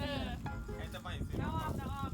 เออ ไอ้จะไปสิ จะอ้อมจะอ้อม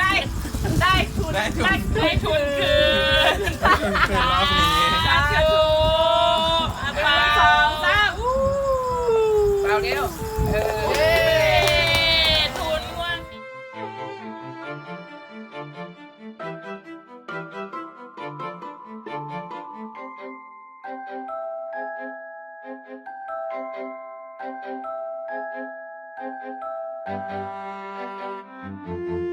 ได้ ได้ทุนได้ทุนได้ทุนคืนสาธุอาปาสองสามอู้เปล่าเดียวเออทุนงวด Música